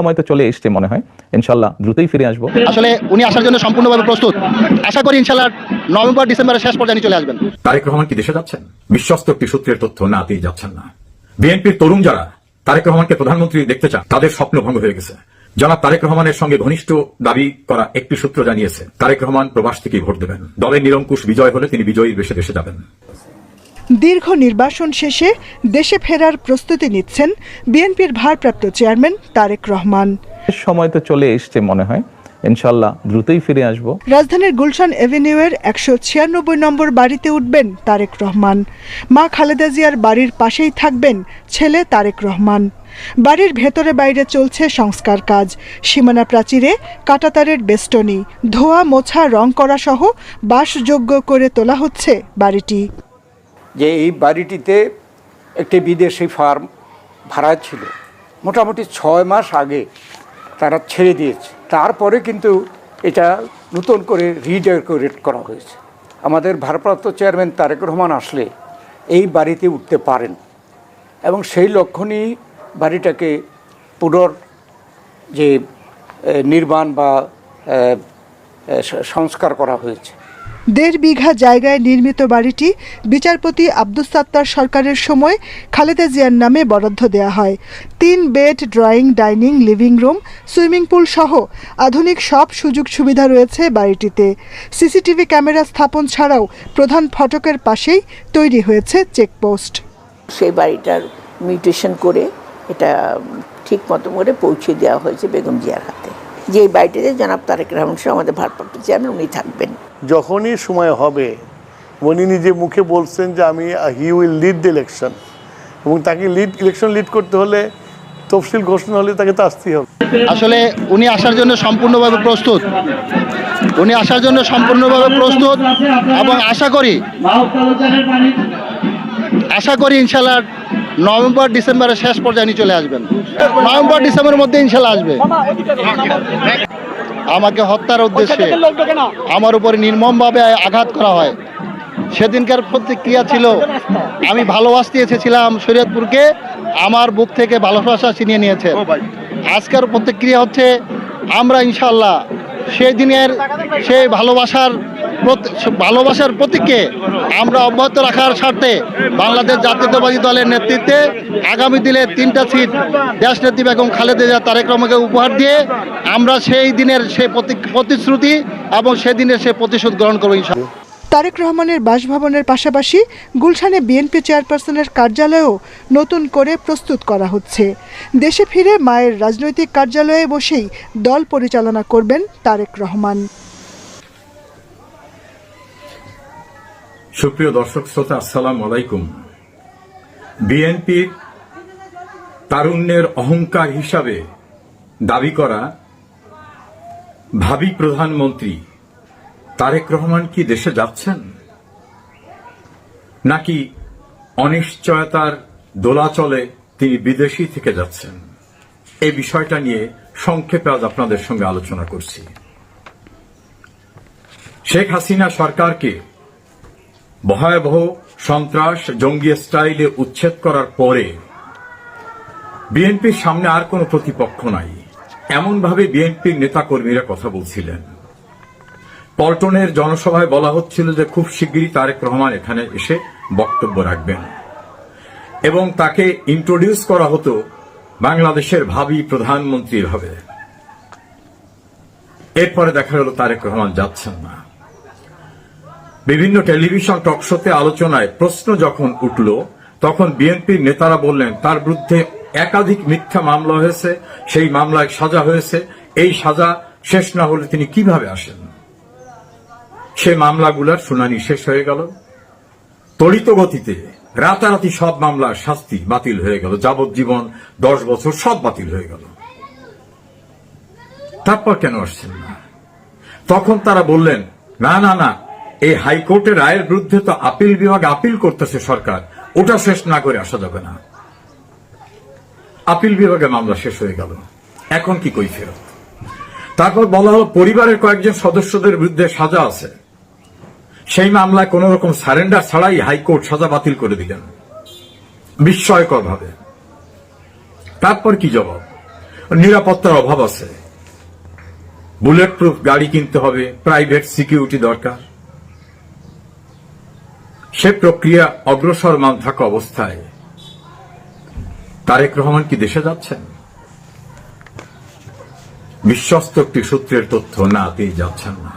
সময় তো চলে এসছে মনে হয়। ইনশাল্লাহ দ্রুতই ফিরে আসব। আসলে উনি আসার জন্য সম্পূর্ণভাবে প্রস্তুত। আশা করি ইনশাল্লাহ নভেম্বর ডিসেম্বরের শেষ পর্যায়ে চলে আসবেন। তারেক রহমান কি দেশে যাচ্ছেন? বিশ্বস্ত একটি সূত্রের তথ্য না দিয়ে যাচ্ছেন না। বিএনপির তরুণ যারা তারেক রহমানকে প্রধানমন্ত্রী দেখতে চান তাদের স্বপ্ন ভঙ্গ হয়ে গেছে। জনাব তারেক রহমানের সঙ্গে ঘনিষ্ঠ দাবি করা একটি সূত্র জানিয়েছে তারেক রহমান প্রবাস থেকে ভোট দেবেন। দলের নিরঙ্কুশ বিজয় হলে তিনি বিজয়ীর বেশে দেশে যাবেন। দীর্ঘ নির্বাসন শেষে দেশে ফেরার প্রস্তুতি নিচ্ছেন বিএনপির ভারপ্রাপ্ত চেয়ারম্যান তারেক রহমান। সময় তো চলে এসছে মনে হয়। ইনশাল্লাহ দ্রুতই ফিরে আসব। রাজধানীর গুলশান এভিনিউয়ের একশো ছিয়ানব্বই নম্বর বাড়িতে উঠবেন তারেক রহমান। মা খালেদা জিয়ার বাড়ির পাশেই থাকবেন ছেলে তারেক রহমান। বাড়ির ভেতরে বাইরে চলছে সংস্কার কাজ। সীমানা প্রাচীরে কাটাতারের বেষ্টনী ধোয়া মোছা রং করা সহ বাসযোগ্য করে তোলা হচ্ছে বাড়িটি। যে এই বাড়িটিতে একটি বিদেশি ফার্ম ভাড়া ছিল। মোটামুটি ছয় মাস আগে তারা ছেড়ে দিয়েছে। তারপরে কিন্তু এটা নতুন করে রিডেকোরেট করা হয়েছে। আমাদের ভারপ্রাপ্ত চেয়ারম্যান তারেক রহমান আসলে এই বাড়িতে উঠতে পারেন। এবং সেই লক্ষণেই বাড়িটাকে পুনর যে নির্মাণ বা সংস্কার করা হয়েছে। দেড় বিঘা জায়গায় নির্মিত বাড়িটি বিচারপতি আব্দুস সাত্তার সরকারের সময় খালেদা জিয়ার নামে বরাদ্দ দেওয়া হয়। তিন bed, drawing, dining, living room, swimming pool সহ আধুনিক সব সুযোগ সুবিধা রয়েছে বাড়িটিতে। সিসিটিভি ক্যামেরা স্থাপন ছাড়াও প্রধান ফটকের পাশেই তৈরি হয়েছে চেকপোস্ট। সেই বাড়িটার মিউটেশন করে এটা ঠিক মতো করে পৌঁছে দেওয়া হয়েছে বেগম জিয়ার হাতে। যে বাড়িটিতে জনাব তারেক রহমান আমাদের ভারপ্রাপ্ত চেয়ারম্যান উনি থাকবেন। যখনই সময় হবে উনি নিজে মুখে বলছেন যে আমি he will lead the election এবং তাকে লিড ইলেকশন লিড করতে হলে তফসিল ঘোষণা হলে তাকে তো আসতেই হবে। আসলে উনি আসার জন্য সম্পূর্ণভাবে প্রস্তুত। উনি আসার জন্য সম্পূর্ণভাবে প্রস্তুত এবং আশা করি আশা করি ইনশাল্লাহ নভেম্বর, ডিসেম্বরের শেষ পর্যায়ে উনি চলে আসবেন। নভেম্বর, ডিসেম্বরের মধ্যে ইনশাল্লাহ আসবে। আমাকে হত্যার উদ্দেশ্যে আমার উপরে নির্মমভাবে আঘাত করা হয়। সেদিনকার প্রতিক্রিয়া ছিল, আমি ভালোবাসতে এসেছিলাম শরীয়তপুরকে, আমার বুক থেকে ভালোবাসা ছিনিয়ে নিয়েছে। আজকের প্রতিক্রিয়া হচ্ছে, আমরা ইনশাল্লাহ সেই দিনের সেই ভালোবাসার ভালোবাসার প্রতীককে আমরা অব্যাহত রাখার স্বার্থে বাংলাদেশ জাতীয়তাবাদী দলের নেতৃত্বে আগামী দিনে তিনটা সিট দেশ নেত্রী বেগম খালেদা তারেক রহমানকে উপহার দিয়ে আমরা সেই দিনের সেই প্রতি- প্রতিশ্রুতি এবং সেদিনের সেই প্রতিশোধ গ্রহণ করব তারেক রহমানের বাসভবনের পাশাপাশি গুলশানে বিএনপি চেয়ারপারসনের কার্যালয়ও নতুন করে প্রস্তুত করা হচ্ছে। দেশে ফিরে মায়ের রাজনৈতিক কার্যালয়ে বসেই দল পরিচালনা করবেন তারেক রহমান। সুপ্রিয় দর্শক শ্রোতা, আসসালাম আলাইকুম। বিএনপির তারুণ্যের অহংকার হিসাবে দাবি করা ভাবি প্রধানমন্ত্রী তারেক রহমান কি দেশে যাচ্ছেন? নাকি অনিশ্চয়তার দোলাচলে তিনি বিদেশি থেকে যাচ্ছেন? এই বিষয়টা নিয়ে সংক্ষেপে আজ আপনাদের সঙ্গে আলোচনা করছি। শেখ হাসিনা সরকারকে ভয়াবহ সন্ত্রাস, জঙ্গি স্টাইলে উচ্ছেদ করার পরে বিএনপির সামনে আর কোনো প্রতিপক্ষ নাই। এমনভাবে বিএনপির নেতাকর্মীরা কথা বলছিলেন। পল্টনের জনসভায় বলা হচ্ছিল যে খুব শিগগিরই তারেক রহমান এখানে এসে বক্তব্য রাখবেন। এবং তাকে ইন্ট্রোডিউস করা হতো বাংলাদেশের ভাবি প্রধানমন্ত্রী ভাবে এরপরে দেখা গেল তারেক রহমান যাচ্ছেন না। বিভিন্ন টেলিভিশন টকশোতে আলোচনায় প্রশ্ন যখন উঠল, তখন বিএনপির নেতারা বললেন, তার বিরুদ্ধে একাধিক মিথ্যা মামলা হয়েছে, সেই মামলায় সাজা হয়েছে, এই সাজা শেষ না হলে তিনি কীভাবে আসেন? সে মামলাগুলোর শুনানি শেষ হয়ে গেল। তড়িত গতিতে রাতারাতি সব মামলার শাস্তি বাতিল হয়ে গেল। যাবজ্জীবন দশ বছর সব বাতিল হয়ে গেল। তারপর কেন আসছেন না? তখন তারা বললেন, না না না এই হাইকোর্টের রায়ের বিরুদ্ধে তো আপিল বিভাগ আপিল করতেছে সরকার। ওটা শেষ না করে আসা যাবে না। আপিল বিভাগে মামলা শেষ হয়ে গেল। এখন কি কই ফেরত? তারপর বলা হলো পরিবারের কয়েকজন সদস্যদের বিরুদ্ধে সাজা আছে। সেই মামলায় কোন রকম সারেন্ডার ছাড়াই হাইকোর্ট সাজা বাতিল করে দিলেন। বিস্ময়কর ভাবে। তারপর কি জবাব? নিরাপত্তার অভাব আছে। বুলেট প্রুফ গাড়ি কিনতে হবে, প্রাইভেট সিকিউরিটি দরকার। সে প্রক্রিয়া অগ্রসর মান থাকা অবস্থায়। তারেক রহমান কি দেশে যাচ্ছেন? বিশ্বস্ত একটি সূত্রের তথ্য, না, তিনি যাচ্ছেন না।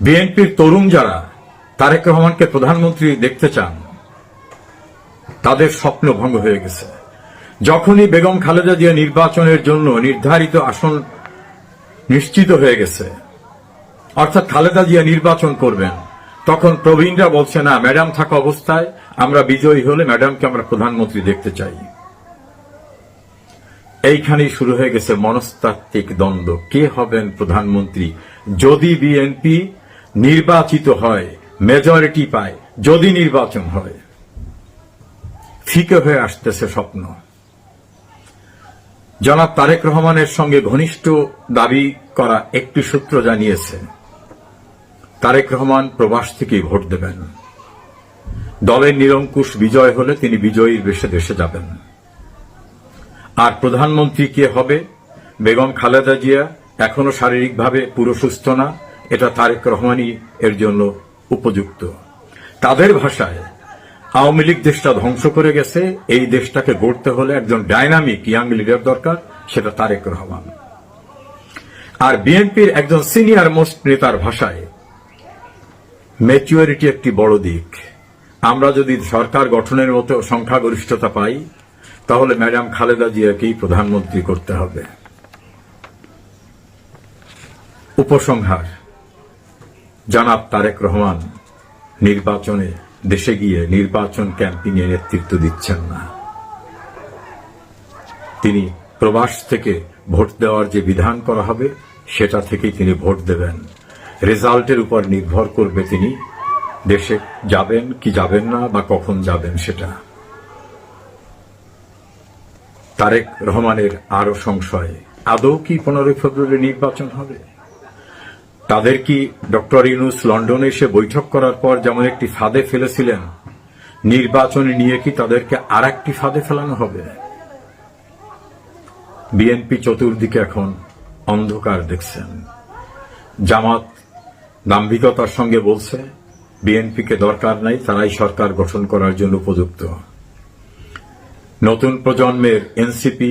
বিএনপির তরুণ যারা, তারেক রহমানকে প্রধানমন্ত্রী দেখতে চান, তাদের স্বপ্ন ভঙ্গ হয়ে গেছে। যখনই বেগম খালেদা জিয়া নির্বাচনের জন্য নির্ধারিত আসন নিশ্চিত হয়ে গেছে, অর্থাৎ খালেদা জিয়া নির্বাচন করবেন তখন প্রবীণরা বলছে, না, ম্যাডাম থাকা অবস্থায় আমরা বিজয়ী হলে ম্যাডামকে আমরা প্রধানমন্ত্রী দেখতে চাই। এইখানেই শুরু হয়ে গেছে মনস্তাত্ত্বিক দ্বন্দ্ব। কে হবেন প্রধানমন্ত্রী? যদি বিএনপি নির্বাচিত হয় মেজরিটি পায়, যদি নির্বাচন হয়, ফিকে হয়ে আসতেছে স্বপ্ন। জনাব তারেক রহমানের সঙ্গে ঘনিষ্ঠ দাবি করা একটি সূত্র জানিয়েছে। তারেক রহমান প্রবাস থেকেই ভোট দেবেন। দলের নিরঙ্কুশ বিজয় হলে তিনি বিজয়ীর বেশে দেশে যাবেন। আর প্রধানমন্ত্রী কে হবে? বেগম খালেদা জিয়া এখনও শারীরিকভাবে পুরো সুস্থ না, এটা তারেক রহমানই এর জন্য উপযুক্ত। তাদের ভাষায়, আওয়ামী লীগ দেশটা ধ্বংস করে গেছে, এই দেশটাকে গড়তে হলে একজন ডাইনামিক ইয়াং লিডার দরকার, সেটা তারেক রহমান। আর বিএনপির একজন সিনিয়র মোস্ট নেতার ভাষায় ম্যাচুয়ারিটি একটি বড় দিক। আমরা যদি সরকার গঠনের মতো সংখ্যাগরিষ্ঠতা পাই, তাহলে ম্যাডাম খালেদা জিয়াকেই প্রধানমন্ত্রী করতে হবে। উপসংহার। জনাব তারেক রহমান, নির্বাচনে দেশে গিয়ে নির্বাচন ক্যাম্পিং এ নেতৃত্ব দিচ্ছেন না। তিনি প্রবাস থেকে ভোট দেওয়ার যে বিধান করা হবে, সেটা থেকেই তিনি ভোট দেবেন। রেজাল্টের উপর নির্ভর করবে তিনি, দেশে যাবেন কি যাবেন না বা কখন যাবেন সেটা। তারেক রহমানের আরও সংশয়, আদৌ কি পনেরোই ফেব্রুয়ারি নির্বাচন হবে? তাদের কি ডক্টর ইউনুস লন্ডনে এসে বৈঠক করার পর যেমন একটি ফাঁদে ফেলেছিলেন, নির্বাচনে নিয়ে কি তাদেরকে আর একটি ফাঁদে ফেলানো হবে? বিএনপি চতুর্দিকে এখন অন্ধকার দেখছেন। জামাত দাম্ভিকতার সঙ্গে বলছে, বিএনপিকে দরকার নাই, তারাই সরকার গঠন করার জন্য উপযুক্ত। নতুন প্রজন্মের এনসিপি